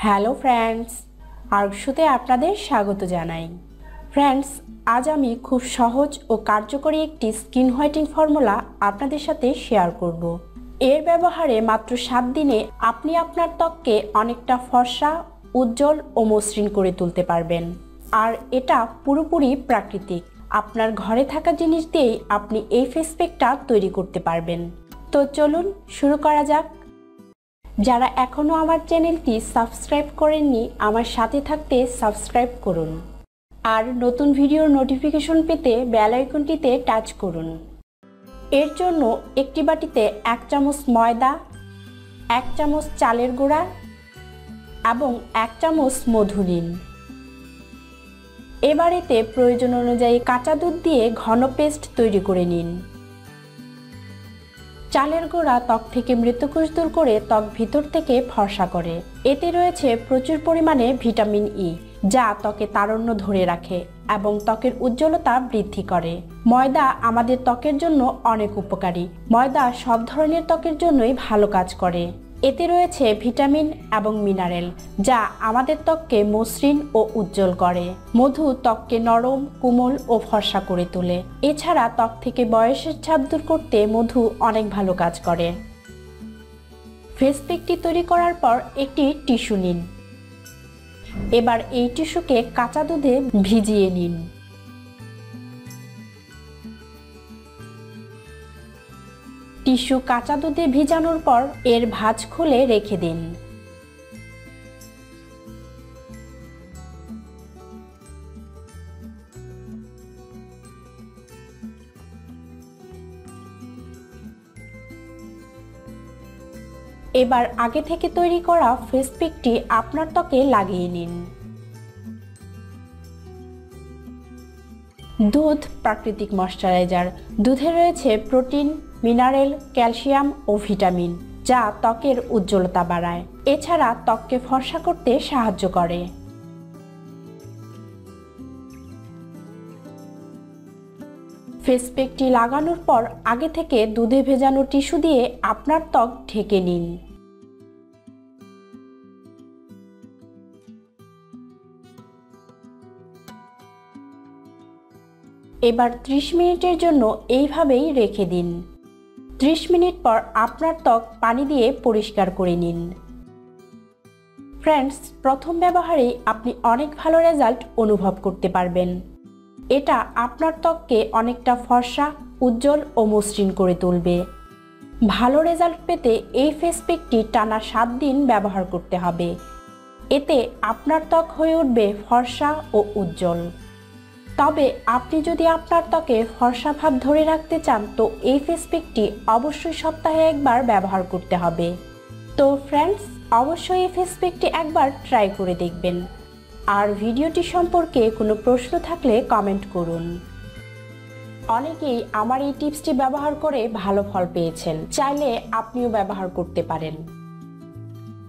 Hello friends আর্কশুতে আপনাদের স্বাগত জানাই। ফ্রেন্ডস, আজ আমি খুব সহজ ও কার্যকরী একটি স্কিন হোয়াইটিং ফর্মুলা আপনাদের সাথে শেয়ার করব। এর ব্যবহারে মাত্র সাত দিনে আপনি আপনার ত্বককে অনেকটা ফর্সা, উজ্জ্বল ও মসৃণ করে তুলতে পারবেন। আর এটা পুরোপুরি প্রাকৃতিক। আপনার ঘরে থাকা জিনিস দিয়েই আপনি এই ফেস প্যাকটা তৈরি করতে পারবেন। তো চলুন শুরু করা যাক। যারা এখনও আমার চ্যানেলটি সাবস্ক্রাইব করেননি, আমার সাথে থাকতে সাবস্ক্রাইব করুন। আর নতুন ভিডিওর নোটিফিকেশন পেতে বেল আইকনটিতে টাচ করুন। এর জন্য একটি বাটিতে এক চামচ ময়দা, এক চামচ চালের গুঁড়া এবং এক চামচ মধু নিন। এবার এতে প্রয়োজন অনুযায়ী কাঁচা দুধ দিয়ে ঘন পেস্ট তৈরি করে নিন। চালের গোড়া ত্বক থেকে মৃতকোষ দূর করে ত্বক ভিতর থেকে ফর্সা করে। এতে রয়েছে প্রচুর পরিমাণে ভিটামিন ই যা ত্বকে তারণ্য ধরে রাখে এবং ত্বকের উজ্জ্বলতা বৃদ্ধি করে। ময়দা আমাদের ত্বকের জন্য অনেক উপকারী। ময়দা সব ধরনের ত্বকের জন্যই ভালো কাজ করে। এতে রয়েছে ভিটামিন এবং মিনারেল, যা আমাদের ত্বককে মসৃণ ও উজ্জ্বল করে। মধু ত্বককে নরম, কোমল ও ফর্সা করে তোলে। এছাড়া ত্বক থেকে বয়সের ছাপ দূর করতে মধু অনেক ভালো কাজ করে। ফেস প্যাকটি তৈরি করার পর একটি টিস্যু নিন। এবার এই টিস্যুকে কাঁচা দুধে ভিজিয়ে নিন। টিস্যু কাঁচা দুধে ভিজানোর পর এর ভাঁজ খুলে রেখে দিন। এবার আগে থেকে তৈরি করা ফেস আপনার ত্বকে লাগিয়ে নিন। দুধ, প্রাকৃতিক ময়শ্চারাইজার। দুধে রয়েছে প্রোটিন, মিনারেল, ক্যালসিয়াম ও ভিটামিন, যা ত্বকের উজ্জ্বলতা বাড়ায়। এছাড়া ত্বককে ফর্সা করতে সাহায্য করে। ফেস প্যাকটি লাগানোর পর আগে থেকে দুধে ভেজানো টিস্যু দিয়ে আপনার ত্বক ঢেকে নিন। এবার 30 মিনিটের জন্য এইভাবেই রেখে দিন। 30 মিনিট পর আপনার ত্বক পানি দিয়ে পরিষ্কার করে নিন। ফ্রেন্ডস, প্রথম ব্যবহারেই আপনি অনেক ভালো রেজাল্ট অনুভব করতে পারবেন। এটা আপনার ত্বককে অনেকটা ফর্সা, উজ্জ্বল ও মসৃণ করে তুলবে। ভালো রেজাল্ট পেতে এই ফেস প্যাকটি টানা সাত দিন ব্যবহার করতে হবে। এতে আপনার ত্বক হয়ে উঠবে ফর্সা ও উজ্জ্বল। তবে আপনি যদি আপনার ত্বকে ফর্সা ভাব ধরে রাখতে চান, তো এই ফেস প্যাকটি অবশ্যই সপ্তাহে একবার ব্যবহার করতে হবে। তো ফ্রেন্ডস অবশ্যই এই ফেস প্যাকটি একবার ট্রাই করে দেখবেন। আর ভিডিওটি সম্পর্কে কোনো প্রশ্ন থাকলে কমেন্ট করুন। অনেকেই আমার এই টিপসটি ব্যবহার করে ভালো ফল পেয়েছেন, চাইলে আপনিও ব্যবহার করতে পারেন।